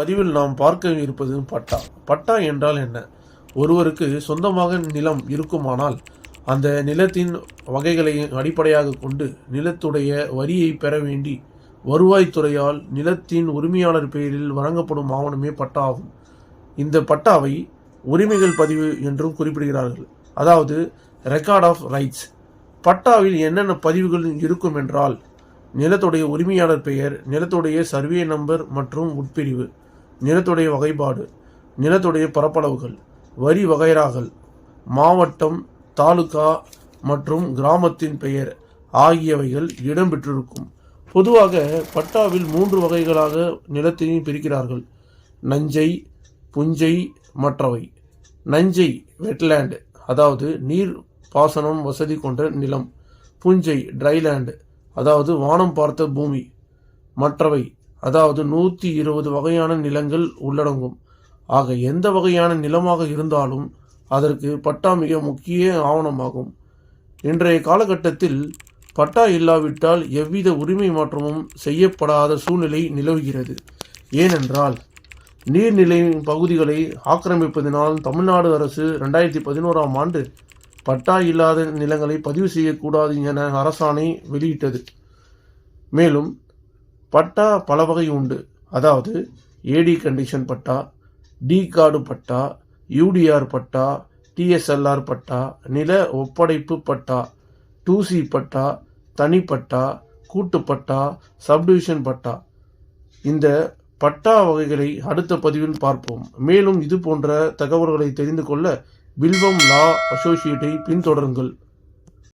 பதிவில் நாம் பார்க்க இருப்பது பட்டா. பட்டா என்றால் என்ன? ஒருவருக்கு சொந்தமாக நிலம் இருக்குமானால் அந்த நிலத்தின் வகைகளை அடிப்படையாக கொண்டு நிலத்துடைய வரியை பெற வேண்டி வருவாய்த்துறையால் நிலத்தின் உரிமையாளர் பெயரில் வழங்கப்படும் ஆவணமே பட்டா ஆகும். இந்த பட்டாவை உரிமைகள் பதிவு என்றும் குறிப்பிடுகிறார்கள். அதாவது ரெக்கார்ட் ஆஃப் ரைட்ஸ் பட்டாவில் என்னென்ன பதிவுகள் இருக்கும் என்றால் நிலத்துடைய உரிமையாளர் பெயர் நிலத்துடைய சர்வே நம்பர் மற்றும் உட்பிரிவு. நிலத்துடைய வகைப்பாடு நிலத்துடைய பரப்பளவுகள் வரி வகைராகள் மாவட்டம் தாலுகா மற்றும் கிராமத்தின் பெயர் ஆகியவைகள் இடம்பெற்றிருக்கும். பொதுவாக பட்டாவில் மூன்று வகைகளாக நிலத்தையும் பிரிக்கிறார்கள். நஞ்சை புஞ்சை மற்றவை. நஞ்சை வெட்லேண்டு அதாவது நீர் பாசனம் வசதி கொண்ட நிலம். புஞ்சை ட்ரைலேண்டு அதாவது வானம் பார்த்த பூமி. மற்றவை அதாவது நூற்றி இருபது வகையான நிலங்கள் உள்ளடங்கும். ஆக எந்த வகையான நிலமாக இருந்தாலும் அதற்கு பட்டா மிக முக்கிய ஆவணமாகும். இன்றைய காலகட்டத்தில் பட்டா இல்லாவிட்டால் எவ்வித உரிமை மாற்றமும் செய்யப்படாத சூழ்நிலை நிலவுகிறது. ஏனென்றால் நீர்நிலை பகுதிகளை ஆக்கிரமிப்பதினால் தமிழ்நாடு அரசு ரெண்டாயிரத்தி பதினோராம் ஆண்டு பட்டா இல்லாத நிலங்களை பதிவு செய்யக்கூடாது என அரசாணை வெளியிட்டது. மேலும் பட்டா பல வகை உண்டு. அதாவது AD condition patta T card patta UDR patta TSLR patta நில ஒப்படைப்பு பட்டா டூசி பட்டா தனிப்பட்டா கூட்டுப்பட்டா சப்டிவிஷன் பட்டா இந்த பட்டா வகைகளை அடுத்த பதிவில் பார்ப்போம். மேலும் இது போன்ற தகவல்களை தெரிந்து கொள்ள வில்வம் லா அசோசியேட்டை பின்தொடருங்கள்.